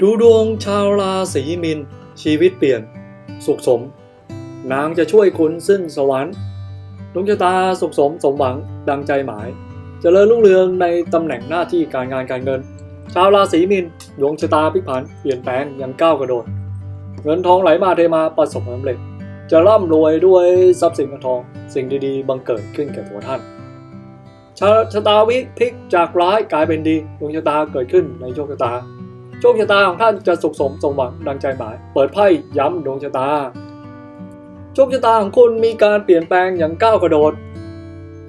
ดูดวงชาวราศีมินชีวิตเปลี่ยน สุขสม นางจะช่วยคุณซึ่งสวรรค์ดวงชะตาสุขสมสมหวังดังใจหมายจเจริญรุ่งเรืองในตำแหน่งหน้าที่การงานการเงิน ชาวราศีมินดวงชะตาพลิกผันเปลี่ยนแปลงอย่างก้าวกระโดด เงินทองไหลมาเทมาประสบความสำเร็จ จะร่ำรวยด้วยทรัพย์สินเงินทอง สิ่งดีๆ บังเกิดขึ้นแก่ตัวท่านชะชะตาวิพลิกจากร้ายกลายเป็นดีดวงชะตาเกิดขึ้นในโชคชะตา ชคชะตาของท่านจะสุขสมสมหวังดังใจหมาย เปิดไพ่ย้ำดวงชะตา โชคชะตาของคุณมีการเปลี่ยนแปลงอย่างก้าวกระโดด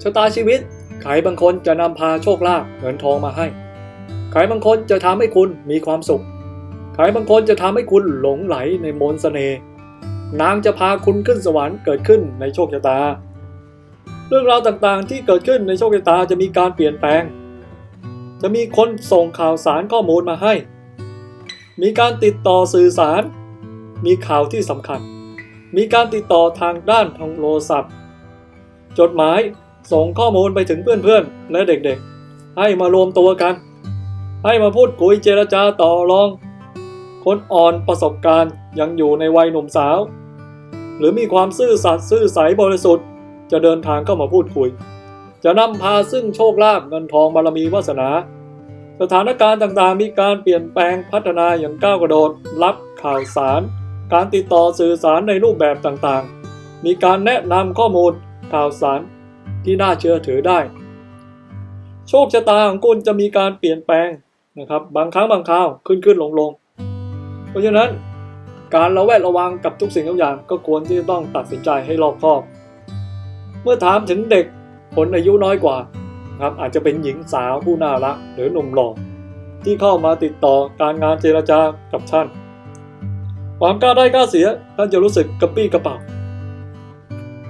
ชะตาชีวิตใครบางคนจะนำพาโชคลาภเงินทองมาให้ใครบางคนจะทำให้คุณมีความสุขใครบางคนจะทำให้คุณหลงไหลในมนต์เสน่ห์นางจะพาคุณขึ้นสวรรค์เกิดขึ้นในโชคชะตา เรื่องราวต่างๆที่เกิดขึ้นในโชคชะตาจะมีการเปลี่ยนแปลง จะมีคนส่งข่าวสารข้อมูลมาให้ มีการติดต่อสื่อสาร มีข่าวที่สำคัญ มีการติดต่อทางด้านโทรศัพท์ จดหมายส่งข้อมูลไปถึงเพื่อนๆ และเด็กๆ ให้มารวมตัวกัน ให้มาพูดคุยเจรจาต่อรอง คนอ่อนประสบการณ์ยังอยู่ในวัยหนุ่มสาว หรือมีความซื่อสัตย์ซื่อใสบริสุทธิ์ จะเดินทางเข้ามาพูดคุย จะนำพาซึ่งโชคลาภเงินทองบารมีวาสนา สถานการณ์ต่างๆ มีการเปลี่ยนแปลงพัฒนาอย่างก้าวกระโดด รับข่าวสาร การติดต่อสื่อสารในรูปแบบต่างๆ มีการแนะนำข้อมูลข่าวสารที่น่าเชื่อถือได้ โชคชะตาของคุณจะมีการเปลี่ยนแปลงนะครับ บางครั้งบางคราวขึ้นขึ้นลงลงเพราะฉะนั้นการระแวดระวังกับทุกสิ่งทุกอย่างก็ควรที่จะต้องตัดสินใจให้รอบคอบ เมื่อถามถึงเด็กคนอายุน้อยกว่า ครับอาจจะเป็นหญิงสาวผู้น่ารักหรือหนุ่มหล่อที่เข้ามาติดต่อการงานเจรจากับท่าน ความกล้าได้กล้าเสียท่านจะรู้สึกกระปี้กระเป๋า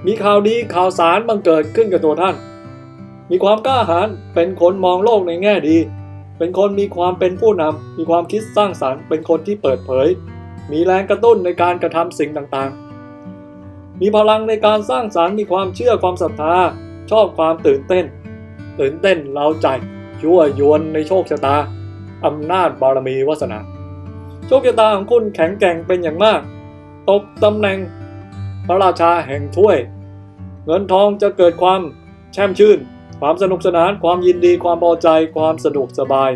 มีข่าวดีข่าวสารบังเกิดขึ้นกับตัวท่าน มีความกล้าหาญเป็นคนมองโลกในแง่ดี เป็นคนมีความเป็นผู้นำมีความคิดสร้างสารรค์ เป็นคนที่เปิดเผย มีแรงกระตุ้นในการกระทำสิ่งต่างๆ มีพลังในการสร้างสารรค์มีความเชื่อความศรัทธาชอบความตื่นเต้น ตื่นเต้นเล้าใจยั่วยวนในโชคชะตาอำนาจบารมีวาสนา โชคชะตาของคุณแข็งแกร่งเป็นอย่างมาก ตกตำแหน่ง พระราชาแห่งถ้วย เงินทองจะเกิดความแช่มชื่น ความสนุกสนาน ความยินดี ความพอใจ ความสะดวกสบาย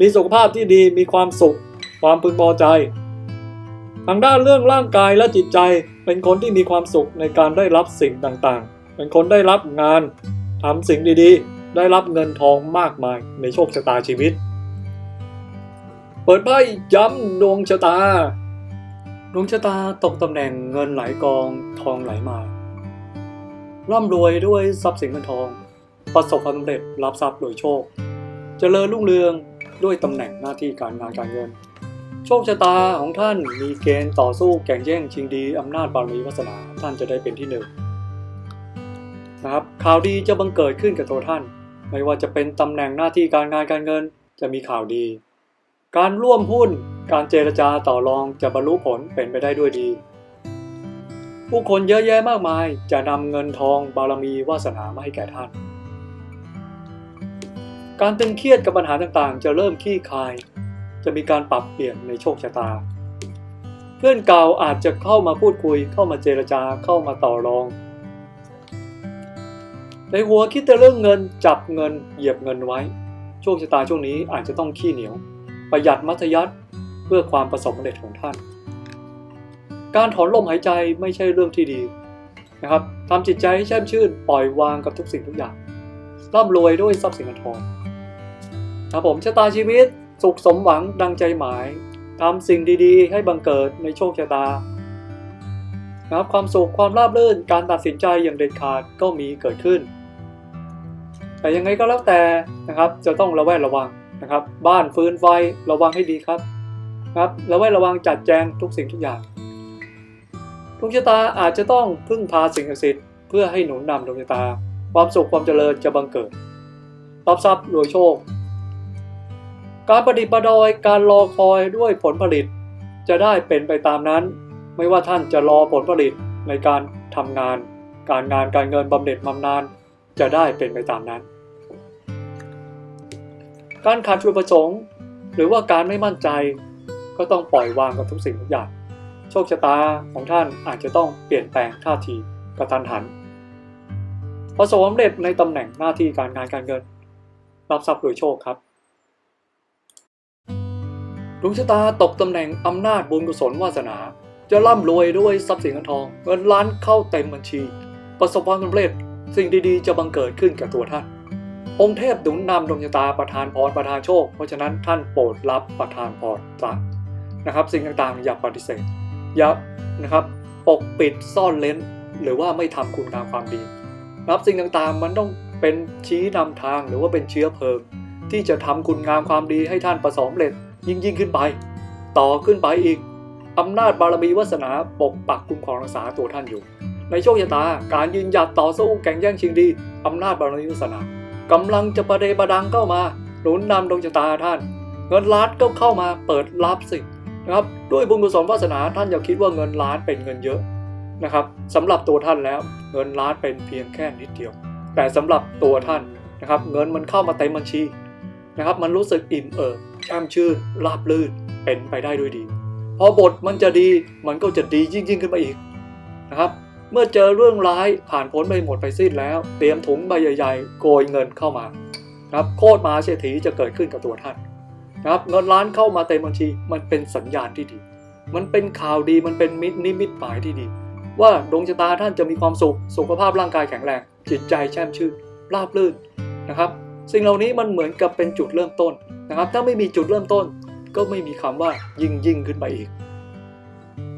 มีสุขภาพที่ดี มีความสุข ความพึงพอใจ ทางด้านเรื่องร่างกายและจิตใจ เป็นคนที่มีความสุขในการได้รับสิ่งต่างๆ เป็นคนได้รับงานทำสิ่งดีๆ ได้รับเงินทองมากมายในโชคชะตาชีวิต เปิดไพ่ย้ำดวงชะตา ดวงชะตาตกตำแหน่งเงินไหลกองทองไหลมา ร่ำรวยด้วยทรัพย์สินเงินทอง ประสบความสำเร็จรับทรัพย์โดยโชคเจริญรุ่งเรืองด้วยตำแหน่งหน้าที่การงานการเงิน โชคชะตาของท่านมีเกณฑ์ต่อสู้แข่งแย่งชิงดีอำนาจบารมีวาสนาท่านจะได้เป็นที่หนึ่งนะครับข่าวดีจะบังเกิดขึ้นกับตัวท่าน ไม่ว่าจะเป็นตำแหน่งหน้าที่การงานการเงินจะมีข่าวดี การร่วมหุ้น การเจรจาต่อรองจะบรรลุผลเป็นไปได้ด้วยดี ผู้คนเยอะแยะมากมายจะนำเงินทองบารมีวาสนามาให้แก่ท่าน การตึงเครียดกับปัญหาต่างๆ จะเริ่มคลี่คลาย จะมีการปรับเปลี่ยนในโชคชะตา เพื่อนเก่าอาจจะเข้ามาพูดคุยเข้ามาเจรจาเข้ามาต่อรอง ในหัวคิดแต่เรื่องเงินจับเงินเหยียบเงินไว้ โชคชะตาช่วงนี้อาจจะต้องขี้เหนียว ประหยัดมัธยัติเพื่อความประสบความเร็จของท่าน การถอนลมหายใจไม่ใช่เรื่องที่ดีนะครับทำจิตใจให้แช่มชื่นปล่อยวางกับทุกสิ่งทุกอย่างร่ำรวยด้วยทรัพย์สินเงินทองครับผมชะตาชีวิตสุขสมหวังดังใจหมายทำสิ่งดีๆ ให้บังเกิดในโชคชะตา นะครับความสุขความราบรื่นการตัดสินใจอย่างเด็ดขาดก็มีเกิดขึ้น แต่ยังไงก็แล้วแต่นะครับจะต้องระแวดระวังนะครับ บ้านฟืนไฟระวังให้ดีครับครับระแวดระวังจัดแจงทุกสิ่งทุกอย่างดวงชะตาอาจจะต้องพึ่งพาสิ่งศักดิ์สิทธิ์เพื่อให้หนุนนำดวงชะตา ความสุขความเจริญจะบังเกิดรับทรัพย์รวยโชค การประดิษฐ์ประดอยการรอคอยด้วยผลผลิต จะได้เป็นไปตามนั้น ไม่ว่าท่านจะรอผลผลิตในการทำงาน การงานการเงินบำเหน็จบำนาญจะได้เป็นไปตามนั้น การขาดจุดประสงค์ หรือว่าการไม่มั่นใจ ก็ต้องปล่อยวางกับทุกสิ่งทุกอย่างโชคชะตาของท่านอาจจะต้องเปลี่ยนแปลงท่าทีกระทันหัน ประสบความสำเร็จในตำแหน่งหน้าที่การงานการเงิน รับทรัพย์โดยโชคครับดวงชะตาตกตำแหน่งอำนาจบุญกุศลวาสนา จะร่ำรวยด้วยทรัพย์สินเงินทอง เงินล้านเข้าเต็มบัญชี ประสบความสำเร็จสิ่งดีๆ จะบังเกิดขึ้นกับตัวท่าน องค์เทพหนุนนำดวงชะตาประทานพรประทานโชค เพราะฉะนั้นท่านโปรดรับประทานพรซะนะครับ สิ่งต่างๆ อย่าปฏิเสธอย่านะครับปกปิดซ่อนเลนหรือว่าไม่ทำคุณงามความดีนะครับสิ่งต่างๆ มันต้องเป็นชี้นำทางหรือว่าเป็นเชื้อเพลิง ที่จะทำคุณงามความดีให้ท่านประสบความเร็จยิ่งยิ่งขึ้นไป ต่อขึ้นไปอีก อำนาจบารมีวาสนาปกปักคุ้มครองรักษาตัวท่านอยู่ ในโชคชะตาการยืนหยัดต่อสู้แข่งแย่งชิงดีอำนาจบารมีวาสนากำลังจะประเดประดังเข้ามาหนุนนำดวงชะตาท่าน เงินล้านก็เข้ามาเปิดรับสินะครับด้วยบุญกุศลวาสนาท่านอย่าคิดว่าเงินล้านเป็นเงินเยอะนะครับสำหรับตัวท่านแล้วเงินล้านเป็นเพียงแค่นิดเดียว แต่สำหรับตัวท่านนะครับเงินมันเข้ามาเต็มบัญชีนะครับมันรู้สึกอิ่มเอิบแช่มชื่นราบลื่นเป็นไปได้ด้วยดี พอบทมันจะดีมันก็จะดียิ่งยิ่งขึ้นไปอีกนะครับ เมื่อเจอเรื่องร้ายผ่านพ้นไปหมดไปสิ้นแล้ว เตรียมถุงใบใหญ่ๆโกยเงินเข้ามานะครับโคตรมาเศรษฐีจะเกิดขึ้นกับตัวท่านนะครับเงินล้านเข้ามาเต็มบัญชีมันเป็นสัญญาณที่ดี มันเป็นข่าวดีมันเป็นมิตรนิมิตหมายที่ดี ว่าดวงชะตาท่านจะมีความสุขสุขภาพร่างกายแข็งแรงจิตใจแช่มชื่นราบรื่นนะครับ สิ่งเหล่านี้มันเหมือนกับเป็นจุดเริ่มต้นนะครับ ถ้าไม่มีจุดเริ่มต้น ก็ไม่มีคำว่ายิ่งยิ่งขึ้นไปอีก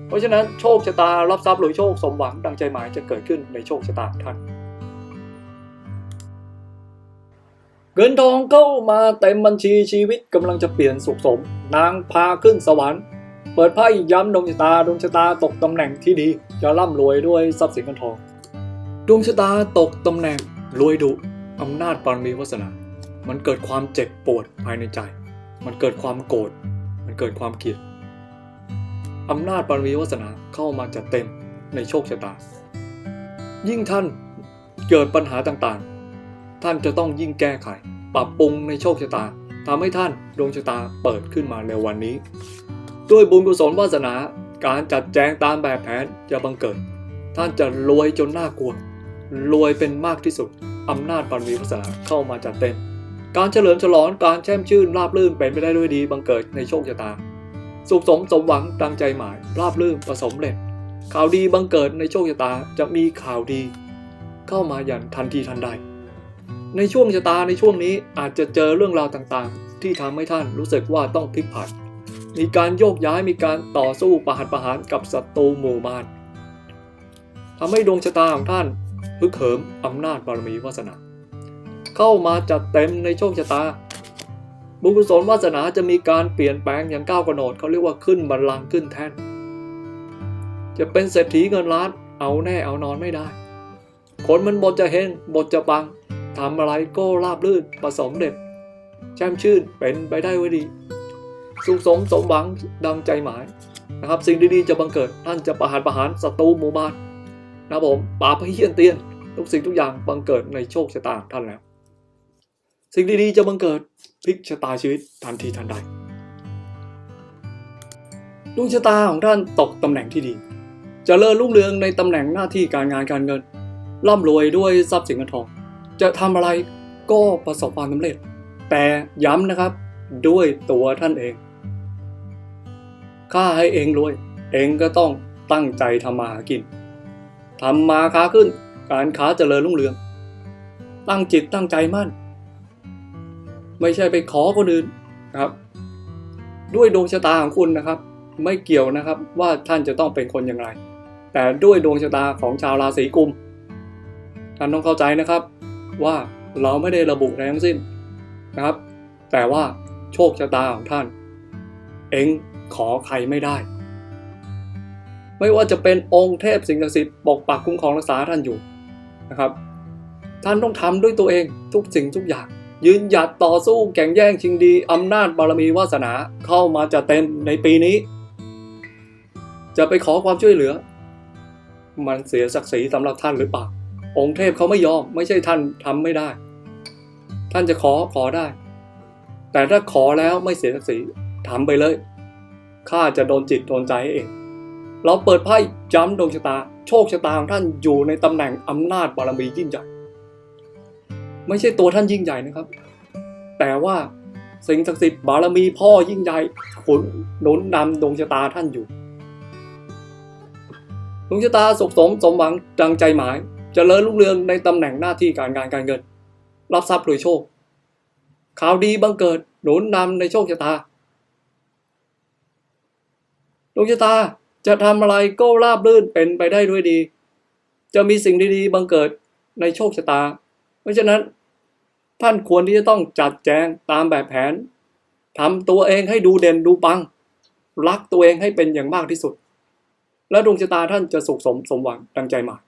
เพราะฉะนั้นโชคชะตารับทรัพย์หรือโชคสมหวังดังใจหมายจะเกิดขึ้นในโชคชะตาท่าน เงินทองเข้ามาเต็มบัญชีชีวิตกำลังจะเปลี่ยนสุขสม นางพาขึ้นสวรรค์ เปิดไพ่ย้ำดวงชะตาดวงชะตาตกตำแหน่งที่ดีจะร่ำรวยด้วยทรัพย์สินเงินทอง ดวงชะตาตกตำแหน่งรวยดุอำนาจบารมีวาสนา มันเกิดความเจ็บปวดภายในใจ มันเกิดความโกรธ มันเกิดความเกลียดอำนาจบารมีวาสนาเข้ามาจัดเต็มในโชคชะตา ยิ่งท่านเกิดปัญหาต่างๆ ท่านจะต้องยิ่งแก้ไข ปรับปรุงในโชคชะตาทำให้ท่านดวงชะตาเปิดขึ้นมาในวันนี้ ด้วยบุญกุศลวาสนาการจัดแจงตามแบบแผนจะบังเกิด ท่านจะรวยจนน่ากลัว รวยเป็นมากที่สุดอำนาจบารมีวาสนาเข้ามาจัดเต็ม การเฉลิมฉลองการแช่มชื่นราบรื่นเป็นไปได้ด้วยดีบังเกิดในโชคชะตา สุขสมสมหวังดังใจหมายราบรื่นประสมเร็จ ข่าวดีบังเกิดในโชคชะตาจะมีข่าวดี เข้ามาอย่างทันทีทันใด ในช่วงชะตาในช่วงนี้อาจจะเจอเรื่องราวต่างๆ ที่ทำให้ท่านรู้สึกว่าต้องพลิกผันมีการโยกย้ายมีการต่อสู้ประหัตประหารกับศัตรูหมู่มารทำให้ดวงชะตาของท่านฮึกเหิมอำนาจบารมีวาสนา เข้ามาจัดเต็มในโชคชะตา บุญกุศลวาสนาจะมีการเปลี่ยนแปลงอย่างก้าวกระโดดเขาเรียกว่าขึ้นบัลลังขึ้นแท่น จะเป็นเศรษฐีเงินล้านเอาแน่เอานอนไม่ได้ คนมันบทจะเฮงบทจะปังทำอะไรก็ราบรื่นประสมเด็จแช่มชื่นเป็นไปได้ไว้ดี สุขสมสมหวังดังใจหมายนะครับสิ่งดีๆจะบังเกิดท่านจะประหารประหารศัตรูหมู่บ้านนะผมปราบให้เฮียนเตียนทุกสิ่งทุกอย่างบังเกิดในโชคชะตาของท่านแล้ว สิ่งดีๆจะบังเกิดพลิกชะตาชีวิตทันทีทันใดดวงชะตาของท่านตกตำแหน่งที่ดีจะเจริญรุ่งเรืองในตำแหน่งหน้าที่การงานการเงิน ร่ำรวยด้วยทรัพย์สินเงินทอง จะทำอะไรก็ประสบความสำเร็จ แต่ย้ำนะครับด้วยตัวท่านเองข้าให้เองรวย เองก็ต้องตั้งใจทำมาหากินทำมาค้าขึ้น การค้าจเจริญรุ่งเรือง ตั้งจิตตั้งใจมั่น ไม่ใช่ไปขอคนอื่นนะครับ ด้วยดวงชะตาของคุณนะครับ ไม่เกี่ยวนะครับว่าท่านจะต้องเป็นคนอย่างไร แต่ด้วยดวงชะตาของชาวราศีกุมท่านต้องเข้าใจนะครับว่าเราไม่ได้ระบุในทั้งสิ้นนะครับ แต่ว่าโชคชะตาของท่าน เองขอใครไม่ได้ ไม่ว่าจะเป็นองค์เทพสิ่งศักดิ์สิทธิ์ปกปักคุ้มครองรักษาท่านอยู่นะครับ ท่านต้องทำด้วยตัวเองทุกสิ่งทุกอย่าง ยืนหยัดต่อสู้แข่งแย่งชิงดีอำนาจบารมีวาสนาเข้ามาจะเต็มในปีนี้ จะไปขอความช่วยเหลือ มันเสียศักดิ์ศรีสำหรับท่านหรือเปล่าองค์เทพเขาไม่ยอม ไม่ใช่ท่านทำไม่ได้ ท่านจะขอขอได้ แต่ถ้าขอแล้วไม่เสียศักดิ์ศรีทำไปเลยข้าจะโดนจิตโดนใจให้เอง เราเปิดไพ่ย้ำดวงชะตา โชคชะตาของท่านอยู่ในตำแหน่งอำนาจบารมียิ่งใหญ่ ไม่ใช่ตัวท่านยิ่งใหญ่นะครับ แต่ว่าสิ่งศักดิ์สิทธิ์บารมีพ่อยิ่งใหญ่หนุนหนุนนำดวงชะตาท่านอยู่ดวงชะตาสุขสมสมหวังดังใจหมายจเจริญรุ่งเรืองในตำแหน่งหน้าที่การงานการเงิน รับทรัพย์โดยโชค ข่าวดีบังเกิดหนุนนำในโชคชะตาดวงชะตาจะทำอะไรก็ราบรื่นเป็นไปได้ด้วยดี จะมีสิ่งดีๆบังเกิดในโชคชะตา เพราะฉะนั้น ท่านควรที่จะต้องจัดแจงตามแบบแผนทำตัวเองให้ดูเด่นดูปัง รักตัวเองให้เป็นอย่างมากที่สุด และดวงชะตาท่านจะสุขสมสมหวังดังใจหมาย